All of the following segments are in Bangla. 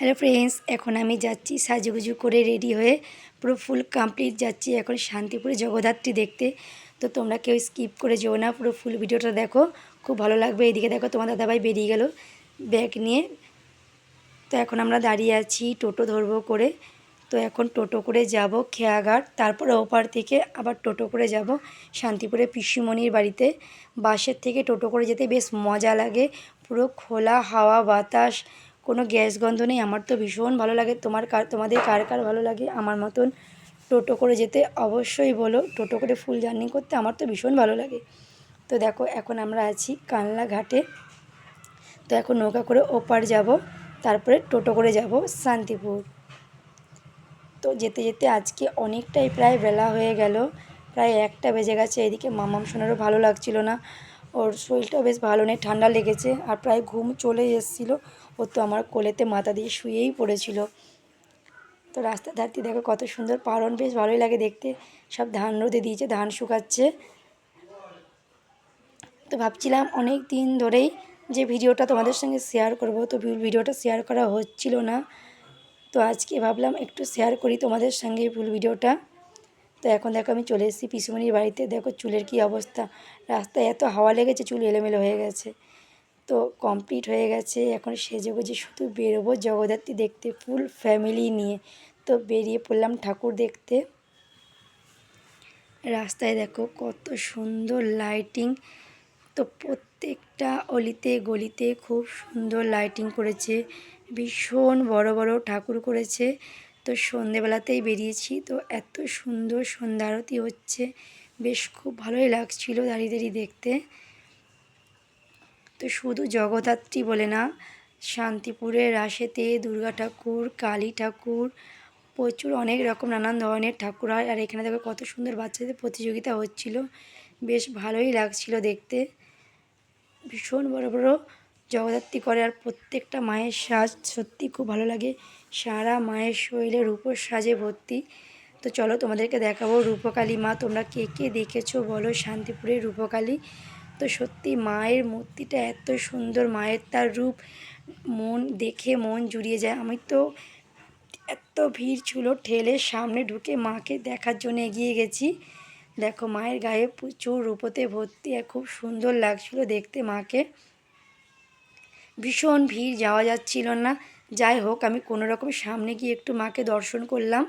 হ্যালো ফ্রেন্ডস, এখন আমি যাচ্ছি সাজুগুজু করে রেডি হয়ে পুরো ফুল কমপ্লিট যাচ্ছি এখন শান্তিপুরে জগদ্ধাত্রী দেখতে। তো তোমরা কেউ স্কিপ করে যেও না, পুরো ফুল ভিডিওটা দেখো, খুব ভালো লাগবে। এইদিকে দেখো তোমার দাদাভাই বেরিয়ে গেল ব্যাগ নিয়ে। তো এখন আমরা দাঁড়িয়ে আছি টোটো ধরবো করে। তো এখন টোটো করে যাব খেয়াঘাট, তারপরে ওপার থেকে আবার টোটো করে যাব শান্তিপুরে পিসিমণির বাড়িতে। বাসের থেকে টোটো করে যেতে বেশ মজা লাগে, পুরো খোলা হাওয়া বাতাস কোনো গ্যাস গন্ধ নেই, আমার তো ভীষণ ভালো লাগে। তোমার কার, তোমাদের কার কার ভালো লাগে আমার মতন টোটো করে যেতে অবশ্যই বলো। টোটো করে ফুল জার্নি করতে আমার তো ভীষণ ভালো লাগে। তো দেখো, এখন আমরা আছি কানলা ঘাটে। তো এখন নৌকা করে ওপার যাব, তারপরে টোটো করে যাব শান্তিপুর। তো যেতে যেতে আজকে অনেকটাই প্রায় বেলা হয়ে গেল, প্রায় একটা বেজে গেছে, এদিকে মামাম শোনারও ভালো লাগছিল না। ওর শরীরটা বেশ ভালো নেই, ঠান্ডা লেগেছে আর প্রায় ঘুম চলে এসেছিল। ও তো আমার কোলেতে মাথা দিয়ে শুয়েই পড়েছিল। তো রাস্তার ধারটি দেখো কত সুন্দর পারণ, বেশ ভালোই লাগে দেখতে। সব ধান রোদে দিয়েছে, ধান শুকাচ্ছে। তো ভাবছিলাম অনেক দিন ধরেই যে ভিডিওটা তোমাদের সঙ্গে শেয়ার করব, তো ভিডিওটা শেয়ার করা হচ্ছিল না। তো আজকে ভাবলাম একটু শেয়ার করি তোমাদের সঙ্গে ফুল ভিডিওটা। তো এখন দেখো আমি চলে এসেছি পিসুমণির বাড়িতে। দেখো চুলের কি অবস্থা। রাস্তায় এত হাওয়া লেগেছে, চুল এলোমেলো হয়ে গেছে। তো কমপ্লিট হয়ে গেছে। এখন সেজে গুজে শুধু বেরোবো জগদ্ধাত্রী দেখতে ফুল ফ্যামিলি নিয়ে। তো বেরিয়ে পড়লাম ঠাকুর দেখতে। রাস্তায় দেখো কত সুন্দর লাইটিং তো প্রত্যেকটা অলিতে, গলিতে খুব সুন্দর লাইটিং করেছে। ভীষণ বড় বড় ঠাকুর করেছে। তো সন্ধেবেলাতেই বেরিয়েছি। তো এত সুন্দর সন্ধ্যা আরতি হচ্ছে। বেশ খুব ভালোই লাগছিল দাঁড়িয়ে দাঁড়িয়ে দেখতে। তো শুধু জগদ্ধাত্রী বলে না, শান্তিপুরের রাশেতে, দুর্গা ঠাকুর, কালী ঠাকুর, প্রচুর অনেক রকম নানান ধরনের ঠাকুর হয়। আর এখানে দেখো কত সুন্দর বাচ্চাদের প্রতিযোগিতা হচ্ছিল। বেশ ভালোই লাগছিল দেখতে। ভীষণ বড় বড় জগদ্ধাত্রী করে আর প্রত্যেকটা মায়ের সাজ সত্যি খুব ভালো লাগে। সারা মায়ের শরীরে রূপোর সাজে ভর্তি। তো চলো তোমাদেরকে দেখাবো রূপকালী মা। তোমরা কে কে দেখেছ বলো? শান্তিপুরের রূপকালী। তো সত্যি মায়ের মূর্তিটা এত সুন্দর। মায়ের তার রূপ, মন দেখে মন জুড়িয়ে যায়। আমি তো এত ভিড় ছিল, ঠেলে সামনে ঢুকে মাকে দেখার জন্য এগিয়ে গেছি। দেখো মায়ের গায়ে প্রচুর রূপতে ভর্তি আর খুব সুন্দর লাগছিল দেখতে মাকে। ভীষণ ভিড়, যাওয়া যাচ্ছিল না। যাই হোক, আমি কোনো রকম সামনে গিয়ে একটু মাকে দর্শন করলাম।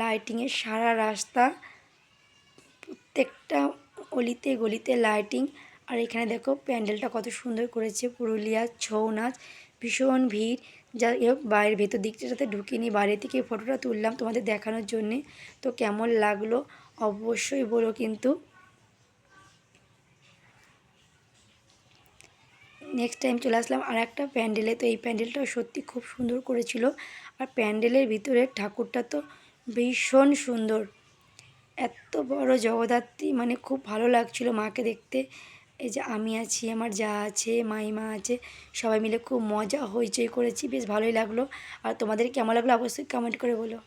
লাইটিংয়ের সারা রাস্তা, প্রত্যেকটা অলিতে গলিতে লাইটিং আর এখানে দেখো, প্যান্ডেলটা কত সুন্দর করেছে পুরুলিয়ার ছৌ নাচ, ভীষণ ভিড়। যা হোক বাইরের ভেতর দিকটাতে ঢুকিনি, বাইরে থেকে ফটোটা তুললাম তোমাদের দেখানোর জন্যে। তো কেমন লাগল অবশ্যই বলো কিন্তু। নেক্সট টাইম চলে আসলাম আর একটা প্যান্ডেলে। তো এই প্যান্ডেলটাও সত্যি খুব সুন্দর করেছিল। আর প্যান্ডেলের ভিতরে ঠাকুরটা তো ভীষণ সুন্দর। এত বড় জগদ্ধাত্রী মানে খুব ভালো লাগছিল মাকে দেখতে। এই যে আমি আছি, আমার যা আছে, মাইমা আছে, সবাই মিলে খুব মজা, হইচই করেছি। বেশ ভালোই লাগল। আর তোমাদের কেমন লাগল অবশ্যই কমেন্ট করে বলো।